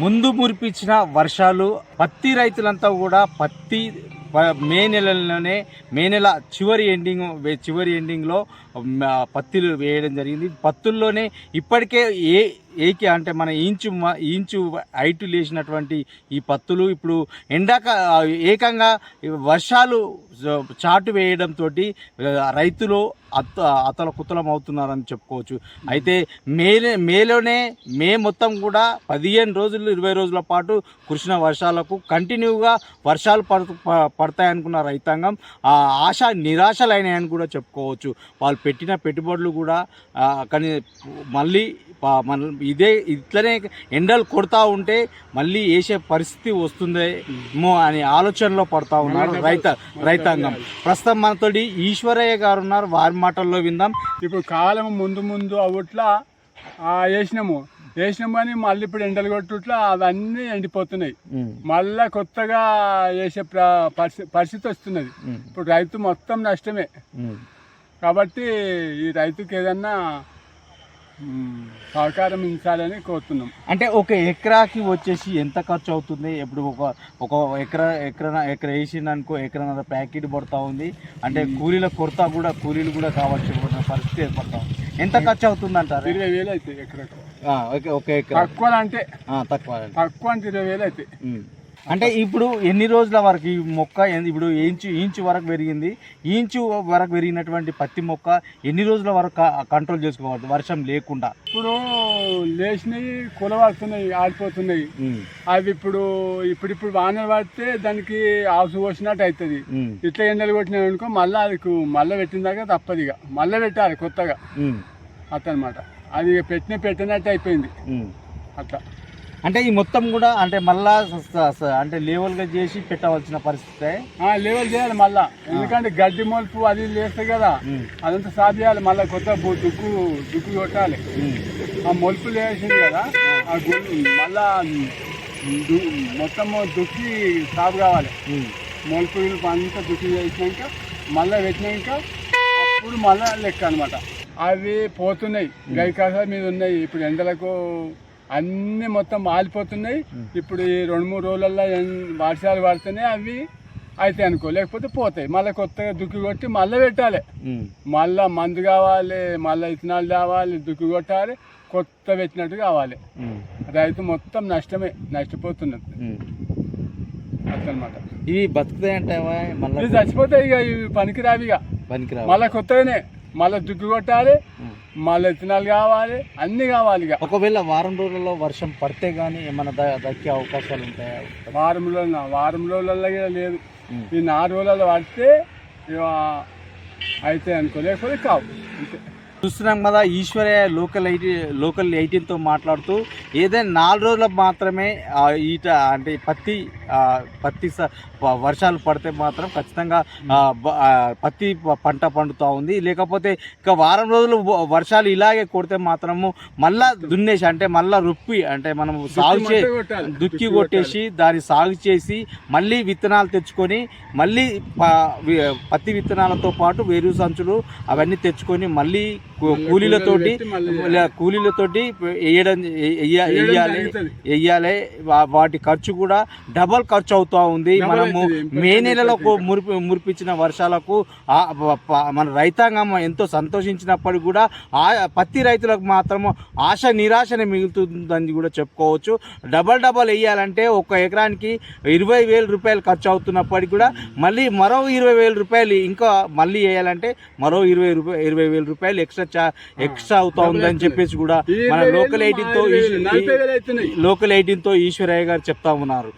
ముందు మురిపించిన వర్షాలు పత్తి రైతులంతా కూడా పత్తి మే నెలలోనే మే నెల చివరి ఎండింగ్ చివరి ఎండింగ్లో పత్తిలు వేయడం జరిగింది. పత్తుల్లోనే ఇప్పటికే ఏ ఏకి అంటే మన ఇంచు మ- ఇంచు హైట్ లేచినటువంటి ఈ పత్తులు ఇప్పుడు ఎండాక ఏకంగా వర్షాలు చాటు వేయడంతో రైతులు అత్త అతల కుతలం అవుతున్నారని చెప్పుకోవచ్చు. అయితే మే మేలోనే మే మొత్తం కూడా పదిహేను రోజులు ఇరవై రోజుల పాటు కురిసిన వర్షాలకు కంటిన్యూగా వర్షాలు పడు పడతాయనుకున్న రైతాంగం ఆ ఆశ నిరాశలైనాయని కూడా చెప్పుకోవచ్చు. వాళ్ళు పెట్టిన పెట్టుబడులు కూడా కానీ మళ్ళీ మన ఇదే ఇట్లనే ఎండలు కొడతా ఉంటే మళ్ళీ వేసే పరిస్థితి వస్తుందేమో అనే ఆలోచనలో పడతా ఉన్నారు రైత రైతాంగం. ప్రస్తుతం మనతోటి ఈశ్వరయ్య గారు ఉన్నారు వారి మాటల్లో విందాం. ఇప్పుడు కాలం ముందు ముందు అవుట్లా వేసినాము. వేసినాము కానీ మళ్ళీ ఇప్పుడు ఎండలు కొట్టుట్లా అవన్నీ ఎండిపోతున్నాయి. మళ్ళా కొత్తగా వేసే ప్ర- పరిస్థి- పరిస్థితి వస్తున్నది. ఇప్పుడు రైతు మొత్తం నష్టమే. కాబట్టి ఈ రైతుకి ఏదన్నా సహకారం ఇచ్చాలని కోరుతున్నాం. అంటే ఒక ఎకరాకి వచ్చేసి ఎంత ఖర్చు అవుతుంది? ఇప్పుడు ఒక ఒక ఎకరా ఎకరా ఎకరా వేసిందనుకో ఎకరా ప్యాకెట్ పడుతూ ఉంది. అంటే కూలీల కొరత కూడా కూలీలు కూడా కావాల్సిన పరిస్థితి ఏర్పడతా ఉంది. ఎంత ఖర్చు అవుతుంది అంటారు ఇరవై వేలు అవుతాయి ఎకరకు ఒక ఎకరా తక్కువ అంటే తక్కువ తక్కువ అంటే ఇరవై వేలు అవుతాయి ఉమ్. అంటే ఇప్పుడు ఎన్ని రోజుల వరకు ఈ మొక్క ఇప్పుడు ఇంచు ఇంచు వరకు పెరిగింది. ఇంచు వరకు పెరిగినటువంటి పత్తి మొక్క ఎన్ని రోజుల వరకు కంట్రోల్ చేసుకోవాలి వర్షం లేకుండా. ఇప్పుడు లేచినవి కులవాడుతున్నాయి ఆడిపోతున్నాయి అవి ఇప్పుడు ఇప్పుడు ఇప్పుడు వానలు పడితే దానికి ఆసు పోసినట్టు అవుతుంది ఇట్లా ఎండలు కొట్టినాయి అనుకో మళ్ళీ అది మళ్ళీ పెట్టిన దాకా తప్పదు ఇక. మళ్ళీ పెట్టాలి కొత్తగా. అట్లనమాట. అది పెట్టిన పెట్టినట్టు అయిపోయింది. అట్లా. అంటే ఈ మొత్తం కూడా అంటే మళ్ళా అంటే లేవల్గా చేసి పెట్టవలసిన పరిస్థితి. ఆ, లెవెల్ చేయాలి మళ్ళా. ఎందుకంటే గడ్డి మొలుపు అది లేస్తాయి కదా అదంతా సాఫ్ చేయాలి. మళ్ళీ కొత్త దుక్కు దుక్కు కొట్టాలి. ఆ మొలుపు లేచింది కదా ఆ గు- మళ్ళా మొత్తం దుక్కి సాఫ్ కావాలి. మొలుపు అంతా దుక్కి చేసినాక మళ్ళీ పెట్టినాక అప్పుడు మళ్ళా లెక్క అనమాట అవి పోతున్నాయి. గైకాస మీద ఉన్నాయి. ఇప్పుడు ఎండలకు అన్ని మొత్తం ఆలిపోతున్నాయి ఇప్పుడు ఈ రెండు మూడు రోజులలో వర్షాలు పడితేనే అవి అయితే అనుకో లేకపోతే పోతాయి. మళ్ళీ కొత్తగా దుక్కి కొట్టి మళ్ళీ పెట్టాలి. మళ్ళా మందు కావాలి మళ్ళీ ఇత్తనాలు తేవాలి దుక్కి కొట్టాలి కొత్త పెట్టినట్టు కావాలి. రైతు మొత్తం నష్టమే నష్టపోతున్నది. అట్లనమాట ఇవి బతుకుతాయంటావా మళ్ళీ చచ్చిపోతాయి ఇక ఇవి పనికిరావి ఇక. పనికిరావు. మళ్ళీ కొత్తగానే మళ్ళీ దుక్కి కొట్టాలి మళ్ళీ ఇత్తనాలు కావాలి అన్ని కావాలి ఇక. ఒకవేళ వారం రోజుల్లో వర్షం పడితే గానీ ఏమైనా దక్కే అవకాశాలు ఉంటాయా? వారంలో వారం రోజులలో లేదు. ఈ నాలుగు రోజులలో పడితే అయితే అనుకో లేకపోతే కావు. అంతే. చూస్తున్నాం కదా ఈశ్వరయ్య లోకల్ ఎయిటీ లోకల్ ఎయిటీన్తో మాట్లాడుతూ ఏదైనా నాలుగు రోజులకు మాత్రమే ఈట అంటే పత్తి పత్తి వర్షాలు పడితే మాత్రం ఖచ్చితంగా పత్తి పంట పండుతూ ఉంది. లేకపోతే ఇక వారం రోజులు వర్షాలు ఇలాగే కొడితే మాత్రము మళ్ళా దున్నేసి అంటే మళ్ళా రుప్పి అంటే మనం సాగు చే దుక్కి కొట్టేసి దాన్ని సాగు చేసి మళ్ళీ విత్తనాలు తెచ్చుకొని మళ్ళీ పత్తి విత్తనాలతో పాటు వేరు సంచులు అవన్నీ తెచ్చుకొని మళ్ళీ కూలీలతోటి కూలీలతోటి వేయడం వేయాలి. వేయాలి వాటి ఖర్చు కూడా డబల్ ఖర్చు అవుతా ఉంది. మనము. మే నెలలో మురిపి మురిపించిన వర్షాలకు మన రైతాంగం ఎంతో సంతోషించినప్పటికీ కూడా ఆ పత్తి రైతులకు మాత్రము ఆశ నిరాశనే మిగులుతుందని కూడా చెప్పుకోవచ్చు. డబల్ డబల్ వేయాలంటే ఒక ఎకరానికి ఇరవై వేల రూపాయలు ఖర్చు అవుతున్నప్పటికీ కూడా మళ్ళీ మరో ఇరవై వేల రూపాయలు ఇంకా మళ్ళీ వేయాలంటే మరో ఇరవై రూపాయలు ఇరవై వేల రూపాయలు ఎక్స్ట్రా చా ఎక్స్ట్రా అవుతా ఉందని చెప్పేసి కూడా మన లోకల్ ఎయిటీన్తో లోకల్ ఎయిటీన్తో ఈశ్వరయ్య గారు చెప్తా ఉన్నారు.